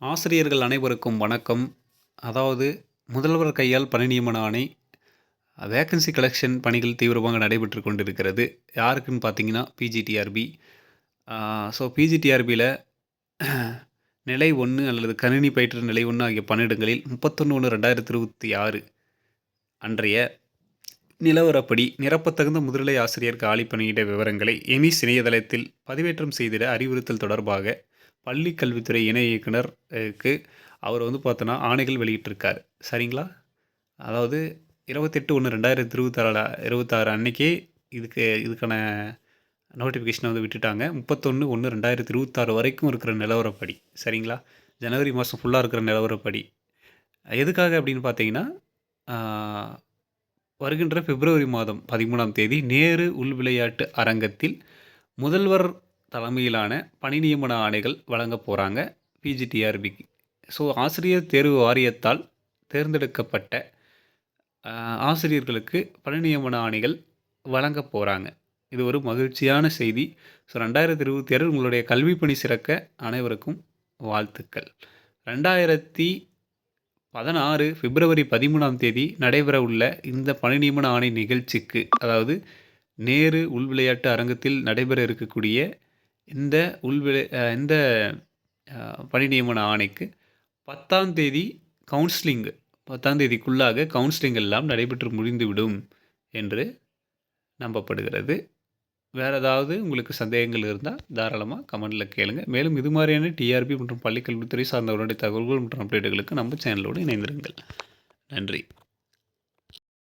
ஆசிரியர்கள் அனைவருக்கும் வணக்கம். அதாவது முதல்வர் கையால் பணி நியமன ஆணை வேக்கன்சி கலெக்ஷன் பணிகள் தீவிரமாக நடைபெற்று கொண்டிருக்கிறது. யாருக்குன்னு பார்த்தீங்கன்னா பிஜிடிஆர்பி ஸோ பிஜிடிஆர்பியில் நிலை ஒன்று அல்லது கணினி பயிற்று நிலை ஒன்று ஆகிய பணியிடங்களில் முப்பத்தொன்று ஒன்று ரெண்டாயிரத்தி இருபத்தி ஆறு அன்றைய நிலவரப்படி நிரப்பத்தகுந்த முதுநிலை ஆசிரியர் காலி பணியிட விவரங்களை எமிஸ் இணையதளத்தில் பதிவேற்றம் செய்திட அறிவுறுத்தல் தொடர்பாக பள்ளி கல்வித்துறை இணை இயக்குனருக்கு அவர் வந்து பார்த்தோன்னா ஆணைகள் வெளியிட்டிருக்கார். சரிங்களா? அதாவது இருபத்தெட்டு ஒன்று ரெண்டாயிரத்தி இருபத்தாறு இருபத்தாறு அன்றைக்கே இதுக்கு இதுக்கான நோட்டிஃபிகேஷனை வந்து விட்டுட்டாங்க. முப்பத்தொன்று ஒன்று ரெண்டாயிரத்தி இருபத்தாறு வரைக்கும் இருக்கிற நிலவரப்படி. சரிங்களா? ஜனவரி மாதம் ஃபுல்லாக இருக்கிற நிலவரப்படி. எதுக்காக அப்படின்னு பார்த்தீங்கன்னா வருகின்ற பிப்ரவரி மாதம் பதிமூணாம் தேதி நேரு உள் விளையாட்டு அரங்கத்தில் முதல்வர் தலைமையிலான பணி நியமன ஆணைகள் வழங்க போகிறாங்க பிஜிடிஆர்பிக்கு ஸோ ஆசிரியர் தேர்வு வாரியத்தால் தேர்ந்தெடுக்கப்பட்ட ஆசிரியர்களுக்கு பணி நியமன ஆணைகள் வழங்க போகிறாங்க இது ஒரு மகிழ்ச்சியான செய்தி. ஸோ ரெண்டாயிரத்தி இருபத்தி ஏழு உங்களுடைய கல்வி பணி சிறக்க அனைவருக்கும் வாழ்த்துக்கள். ரெண்டாயிரத்தி பதினாறு பிப்ரவரி பதிமூணாம் தேதி நடைபெற உள்ள இந்த பணி நியமன ஆணை நிகழ்ச்சிக்கு அதாவது நேரு உள் விளையாட்டு அரங்கத்தில் நடைபெற இருக்கக்கூடிய இந்த உள்விளை இந்த பணி நியமன ஆணைக்கு பத்தாம் தேதி கவுன்சிலிங் பத்தாம் தேதிக்குள்ளாக கவுன்சிலிங் எல்லாம் நடைபெற்று முடிந்துவிடும் என்று நம்பப்படுகிறது. வேறு ஏதாவது உங்களுக்கு சந்தேகங்கள் இருந்தால் தாராளமாக கமெண்டில் கேளுங்கள் மேலும் இது மாதிரியான டிஆர்பி மற்றும் பள்ளிக்கல்வித்துறை சார்ந்தவருடைய தகவல்கள் மற்றும் அப்டேட்டுகளுக்கு நம்ம சேனலோடு இணைந்திருங்கள். நன்றி.